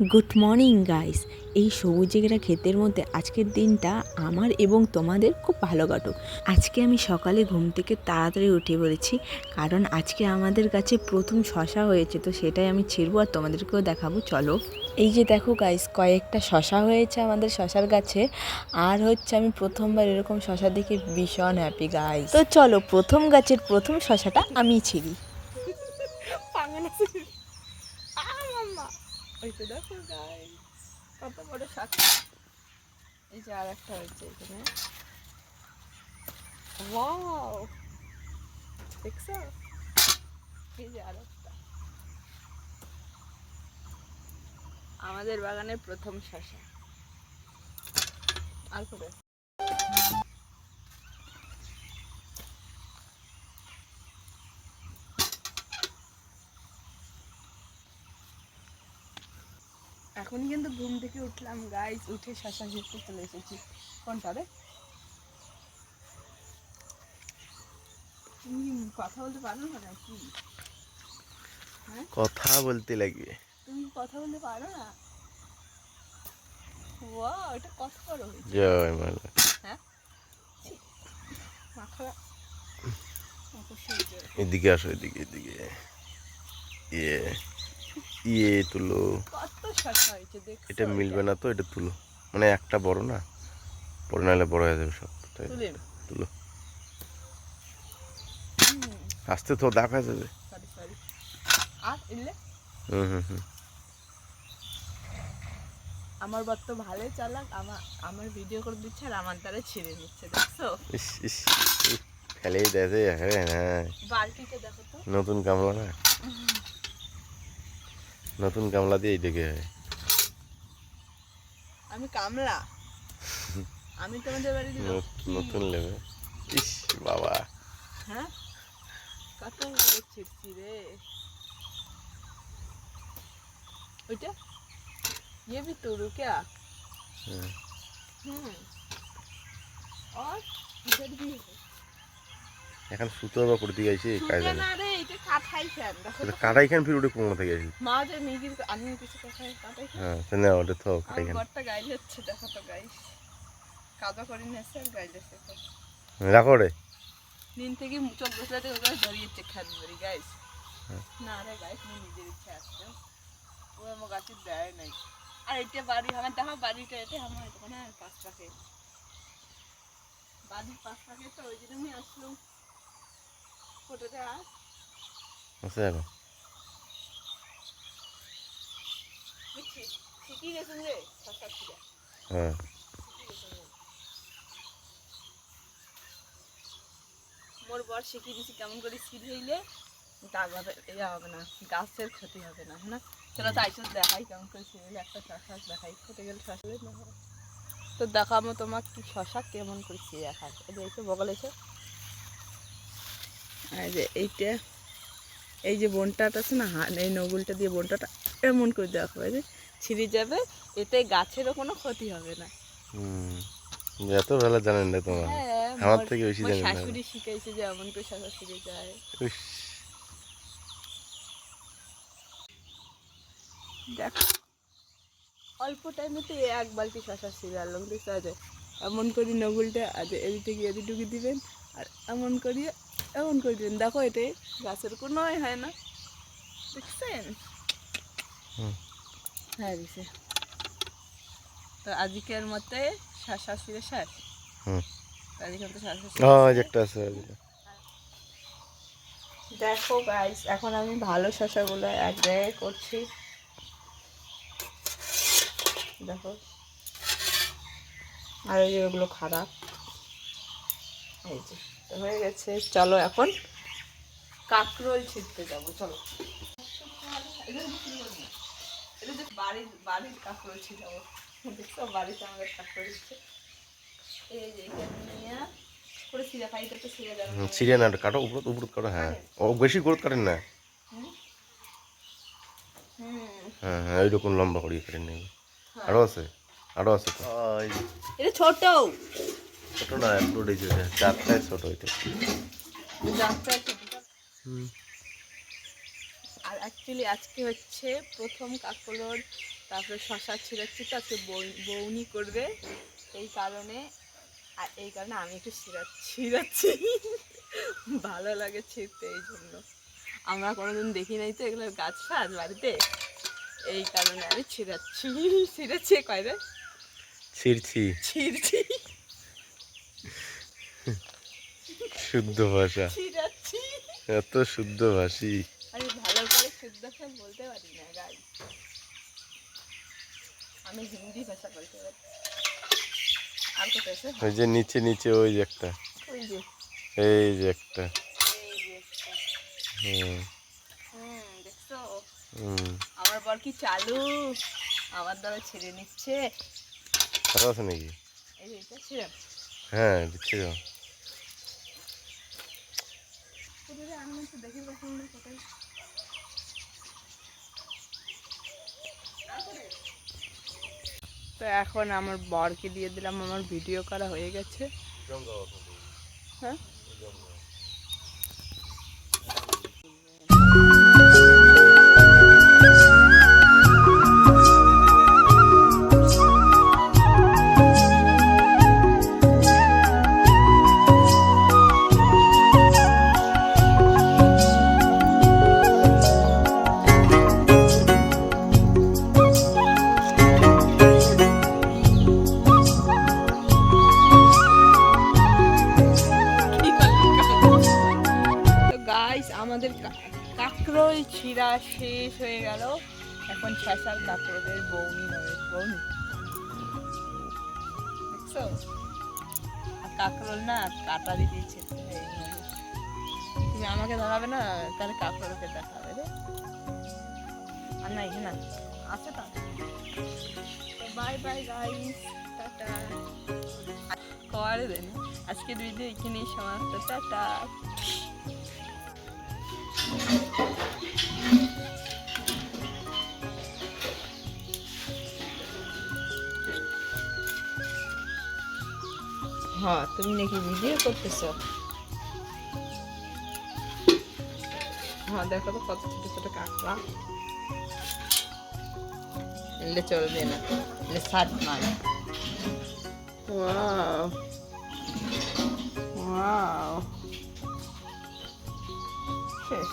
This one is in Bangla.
গুড মর্নিং গাইস এই সবুজে ঘেরা ক্ষেতের মধ্যে আজকের দিনটা আমার এবং তোমাদের খুব ভালো কাটুক। আজকে আমি সকালে ঘুম থেকে তাড়াতাড়ি উঠে পড়েছি, কারণ আজকে আমাদের কাছে প্রথম শশা হয়েছে, তো সেটাই আমি ছিড়বো আর তোমাদেরকেও দেখাবো। চলো। এই যে দেখো গাইস কয়েকটা শশা হয়েছে আমাদের শশার গাছে, আর হচ্ছে আমি প্রথমবার এরকম শশা দেখে ভীষণ হ্যাপি গাইস তো চলো, প্রথম গাছের প্রথম শশাটা আমি ছিড়ি। ওই তো দেখো গাইস কত বড় শাক এই যে আর একটা হয়েছে এখানে। ওয়াও দেখছ? এই যে আর একটা। আমাদের বাগানের প্রথম শশা। আর করে এখন কিন্তু ঘুম থেকে উঠলাম গাইস উঠে শশা ঘুরতে চলে এসেছি। কোনটা রে তুমি কথা বলতে পারো না নাকি? হ্যাঁ? কথা বলতে লাগবে তুমি কথা বলতে পারো না? ওয়া এটা কত বড় হয়েছে। জয় মালা। হ্যাঁ? মাখা এদিকে আসো এদিকে এদিকে। ইয়ে ইয়ে তুলো। এটা মিলবে না তো এটা তুলো। মানে একটা বড় না? পরে নাহলে বড় হয়ে যাবে সব। তাই তুলো আস্তে তো যাবে। হুম হুম হুম। আমার বর তো ভালোই চালাক আমার আমার ভিডিও করে দিচ্ছে আর আমার দ্বারা ছিঁড়ে নিচ্ছে দেখছ? ইস ইস উফ, ফেলেই দেয় হ্যাঁ হ্যাঁ বালতিতে দেখো তো। নতুন গামলা না? নতুন গামলা দিয়ে ডেকে হয় আমি কামলা আমি তোমাদের বাড়িতে নত- লক্ষ্মী। নতুন লেবে ইস বাবা হ্যাঁ কত বড় ছিড়ছি রে ওইটা ये भी तोड़ू क्या হুম। हम्म और इधर भी है এখন সুতো বা করতে গেছি কাজ সুতো না রে কাটাই খান ফির ওটা কোমা থেকে গেছি মা যে মিগির আমি কিছু কাটাই হ্যাঁ তো না ওটা তো আমার কাটাই খান হচ্ছে দেখো তো গাইস কাদা করে নিয়েছে আর গাইলেছে তো রাখো রে নিন থেকে চোখ বসলাতে ওখানে ধরিয়েছে খান ধরি গাইস হ্যাঁ। না রে গাইস নিজের ইচ্ছা আসছে ও আমার গাছে দেয় নাই। আর এটা বাড়ি আমার দেখো বাড়িটা এটা আমার ওখানে বাড়ির পাঁচ পাখে তো ওই জন্য আমি আসলাম ফটোতে আস আছে থেকে হ্যাঁ মোর বর শিখিয়ে দিছি কেমন করে সিল হইলে গাছ ইয়ে হবে না, গাছের ক্ষতি হবে না হ্যাঁ চলো তাই চল দেখাই কেমন করে সিল হইলে, একটা শশা দেখাই, ফুটে গেলে শশা না। তো দেখাবো তোমাকে কি শশা কেমন করে সিল দেখা এই যে বগল এসে এই যে এইটা এই যে বনটাটা আছে না এই নগুলটা দিয়ে বনটাটা এমন করে দেওয়া হবে যে ছিঁড়ে যাবে এতে গাছেরও কোনো ক্ষতি হবে না। এত ভালো জানেন না তোমার। হ্যাঁ আমার থেকে বেশি জানেন শাশুড়ি শিখাইছে যে এমন করে শশা ছিঁড়ে যায় দেখো অল্প টাইমে তো এক বালতি শশা ছিঁড়ে আনলাম দেখতে এমন করে নগুলটা আজ এদিক ঢুকে দিবেন আর এমন করিয়ে এমন করে দিবেন দেখো এটাই গাছের কোনো হয় না? দেখছেন। হ্যাঁ দিছে। তো আজকের মতে শশা ছিঁড়ে শেষ হুম। আজকের মতো শশা ও ছিঁড়ে এই যে একটা আছে ওই দেখো গাইস এখন আমি ভালো শশাগুলো এক জায়গায় করছি। দেখো। আর ওগুলো খারাপ। এই যে হয়ে গেছে। চলো এখন কাকরোল ছিটতে যাব চলো। বাড়ির বাড়ির কাকরোল ছিটাবো। দেখছ বাড়িতে আমাদের কাকরোল এই যে নিয়ে না কাটো কাটো হ্যাঁ। ও বেশি গ্রোথ কাটেন না। হ্যাঁ হ্যাঁ ওইরকম লম্বা করিয়ে কাটেন নেই আরও আছে আরও আছে এটা ছোট। ছোট না একটু উঠেছে চারটায় ছোট হইতে। আর অ্যাকচুয়ালি আজকে হচ্ছে প্রথম কাকলোর তারপরে শশা ছিঁড়াচ্ছি তো আজকে বৌনি করবে এই কারণে আর এই কারণে আমি একটু ছিঁড়া ছিঁড়াচ্ছি ভালো লাগে ছিঁড়তে এই জন্য। আমরা কোনোদিন দেখি নাই তো এগুলো গাছ ফাছ বাড়িতে। এই কারণে আমি ছিঁড়াচ্ছি। ছিঁড়াচ্ছি কয় রে ছিড়ছি। ছিঁড়ছি। শুদ্ধ ভাষা। এত শুদ্ধ ভাষী। আমি ভালো করে শুদ্ধ বলতে পারি না গাই আমি হিন্দি ভাষা বলতে পারি। আর কোথায় ওই যে নিচে নিচে ওই যে একটা। এই যে একটা। হুম। দেখছ? আমার বর কি চালু? আমার দ্বারা ছেড়ে নিচ্ছে। আরও আছে নাকি? ছিঁড়ে হ্যাঁ তো আমি তো দেখি দেখি কোথায়। তো এখন আমার বরকে দিয়ে দিলাম আমার ভিডিও করা হয়ে গেছে। হ্যাঁ? ছিঁড়া শেষ হয়ে গেল। এখন শেষার কাঁকরোলের বৌনি নয় বৌনি দেখছ? না কাটা ছিঁড়তে তুমি আমাকে দেখাবে না, তাহলে কাঁকরোলকে দেখাবে রে। আর না, এখানে আছে তা। Bye bye guys tata. করে দেন আজকের এখানেই সমাপ্ত, টাটা। হ্যাঁ তুমি নাকি ভিডিও করতেছো? হ্যাঁ দেখো তো কত ছোট ছোট কাঁকড়া। এলে চলবে না এলে সাত মানে ওয়াও ওয়াও শেষ